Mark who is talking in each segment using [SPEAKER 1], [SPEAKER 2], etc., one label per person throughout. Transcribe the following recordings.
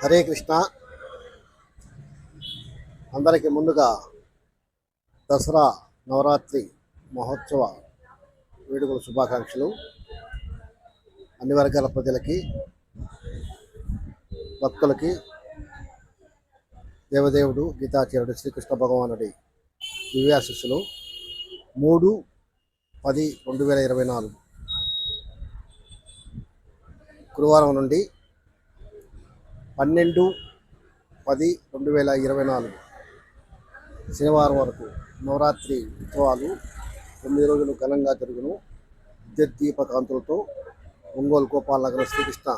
[SPEAKER 1] హరే కృష్ణ. అందరికీ ముందుగా దసరా నవరాత్రి మహోత్సవ వేడుకల శుభాకాంక్షలు. అన్ని వర్గాల ప్రజలకి భక్తులకి దేవదేవుడు గీతాచార్యుడు శ్రీకృష్ణ భగవానుడి దివ్యాశిస్సులు. మూడు పది రెండు వేల ఇరవై నాలుగు గురువారం నుండి పన్నెండు పది రెండు వేల ఇరవై నాలుగు శనివారం వరకు నవరాత్రి ఉత్సవాలు తొమ్మిది రోజులు ఘనంగా జరుగును. విద్యుత్ దీపకాంతులతో ఒంగోలు గోపాలనగరం శ్రీకృష్ణ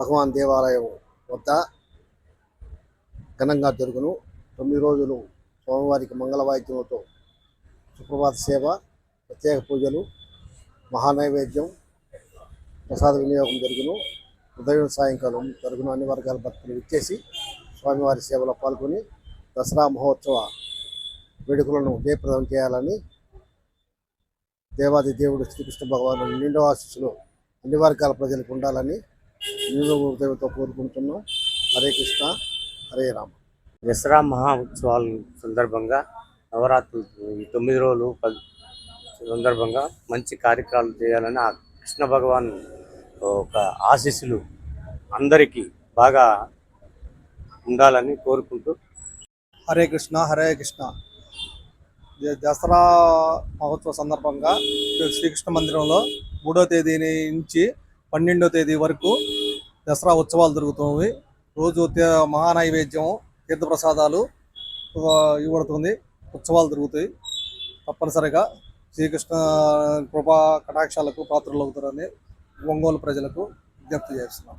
[SPEAKER 1] భగవాన్ దేవాలయం వద్ద ఘనంగా జరుగును. తొమ్మిది రోజులు స్వామివారికి మంగళ వాయిద్యములతో సుప్రభాత సేవ ప్రత్యేక పూజలు మహానైవేద్యం ప్రసాద వినియోగం జరుగును. ఉదయం సాయంకాలం తరుగున అన్ని వర్గాల భక్తులు ఇచ్చేసి స్వామివారి సేవలో పాల్గొని దసరా మహోత్సవ వేడుకలను జయప్రదం చేయాలని దేవాది దేవుడు శ్రీకృష్ణ భగవాను నిండు ఆశీస్సులు అన్ని వర్గాల ప్రజలకు ఉండాలని నిండు హృదయంతో కోరుకుంటున్నాం. హరే కృష్ణ హరే రామ.
[SPEAKER 2] దసరా మహా ఉత్సవాల సందర్భంగా నవరాత్రులు ఈ తొమ్మిది రోజులు సందర్భంగా మంచి కార్యక్రమాలు చేయాలని ఆ కృష్ణ భగవాన్ ఒక ఆశీస్సులు అందరికీ బాగా ఉండాలని కోరుకుంటూ
[SPEAKER 3] హరే కృష్ణ హరే కృష్ణ. దసరా మహోత్సవ సందర్భంగా శ్రీకృష్ణ మందిరంలో మూడో తేదీ నుంచి పన్నెండో తేదీ వరకు దసరా ఉత్సవాలు జరుగుతుంది రోజు మహానైవేద్యం తీర్థప్రసాదాలు ఇవ్వబడుతుంది. ఉత్సవాలు జరుగుతాయి. తప్పనిసరిగా శ్రీకృష్ణ కృపా కటాక్షాలకు పాత్రలు అవుతారని ఒంగోలు ప్రజలకు విజ్ఞప్తి చేస్తున్నాం.